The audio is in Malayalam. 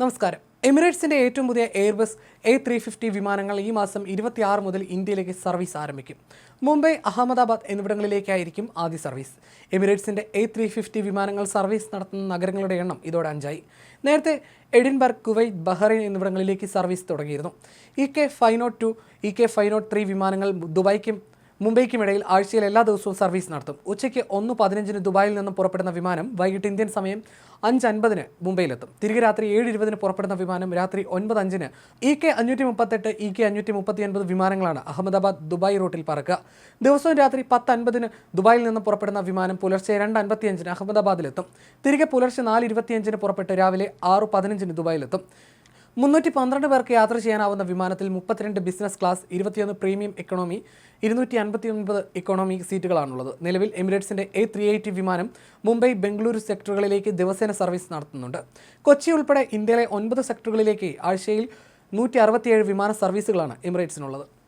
നമസ്കാരം. എമിറേറ്റ്സിന്റെ ഏറ്റവും പുതിയ എയർബസ് എ ത്രീ ഫിഫ്റ്റി വിമാനങ്ങൾ ഈ മാസം ഇരുപത്തിയാറ് മുതൽ ഇന്ത്യയിലേക്ക് സർവീസ് ആരംഭിക്കും. മുംബൈ അഹമ്മദാബാദ് എന്നിവിടങ്ങളിലേക്കായിരിക്കും ആദ്യ സർവീസ്. എമിറേറ്റ്സിന്റെ എ ത്രീ ഫിഫ്റ്റി വിമാനങ്ങൾ സർവീസ് നടത്തുന്ന നഗരങ്ങളുടെ എണ്ണം ഇതോടെ അഞ്ചായി. നേരത്തെ എഡിൻബർഗ് കുവൈറ്റ് ബഹ്റൈൻ എന്നിവിടങ്ങളിലേക്ക് സർവീസ് തുടങ്ങിയിരുന്നു. E K five nought two E K five nought three വിമാനങ്ങൾ ദുബായ്ക്കും മുംബൈക്കും ഇടയിൽ ആഴ്ചയിൽ എല്ലാ ദിവസവും സർവീസ് നടത്തും. ഉച്ചയ്ക്ക് ഒന്ന് പതിനഞ്ചിന് ദുബായിൽ നിന്നും പുറപ്പെടുന്ന വിമാനം വൈകിട്ട് ഇന്ത്യൻ സമയം അഞ്ച് അൻപതിന് മുംബൈയിലെത്തും. തിരികെ രാത്രി ഏഴ് ഇരുപതിന് പുറപ്പെടുന്ന വിമാനം രാത്രി ഒൻപത് അഞ്ചിന് ഇ കെ അഞ്ഞൂറ്റി മുപ്പത്തെട്ട് ഇ കെ അഞ്ഞൂറ്റി മുപ്പത്തി ഒൻപത് വിമാനങ്ങളാണ് അഹമ്മദാബാദ് ദുബായ് റൂട്ടിൽ പറക്കുക. ദിവസവും രാത്രി പത്ത് അൻപതിന് ദുബായിൽ നിന്ന് പുറപ്പെടുന്ന വിമാനം പുലർച്ചെ രണ്ട് അൻപത്തിയഞ്ചിന് അഹമ്മദാബാദിലെത്തും. തിരികെ പുലർച്ചെ നാല് ഇരുപത്തിയഞ്ചിന് പുറപ്പെട്ട് രാവിലെ ആറ് പതിനഞ്ചിന് ദുബായിലെത്തും. മുന്നൂറ്റി പന്ത്രണ്ട് പേർക്ക് യാത്ര ചെയ്യാനാവുന്ന വിമാനത്തിൽ മുപ്പത്തിരണ്ട് ബിസിനസ് ക്ലാസ് ഇരുപത്തിയൊന്ന് പ്രീമിയം എക്കണോമി ഇരുന്നൂറ്റി അൻപത്തി ഒൻപത് എക്കണോമി സീറ്റുകളാണുള്ളത്. നിലവിൽ എമിറേറ്റ്സിന്റെ എ ത്രീ എയ്റ്റി വിമാനം മുംബൈ ബംഗളൂരു സെക്ടറുകളിലേക്ക് ദിവസേന സർവീസ് നടത്തുന്നുണ്ട്. കൊച്ചി ഉൾപ്പെടെ ഇന്ത്യയിലെ ഒൻപത് സെക്ടറുകളിലേക്ക് ആഴ്ചയിൽ നൂറ്റി അറുപത്തിയേഴ് വിമാന സർവീസുകളാണ് എമിറേറ്റ്സിനുള്ളത്.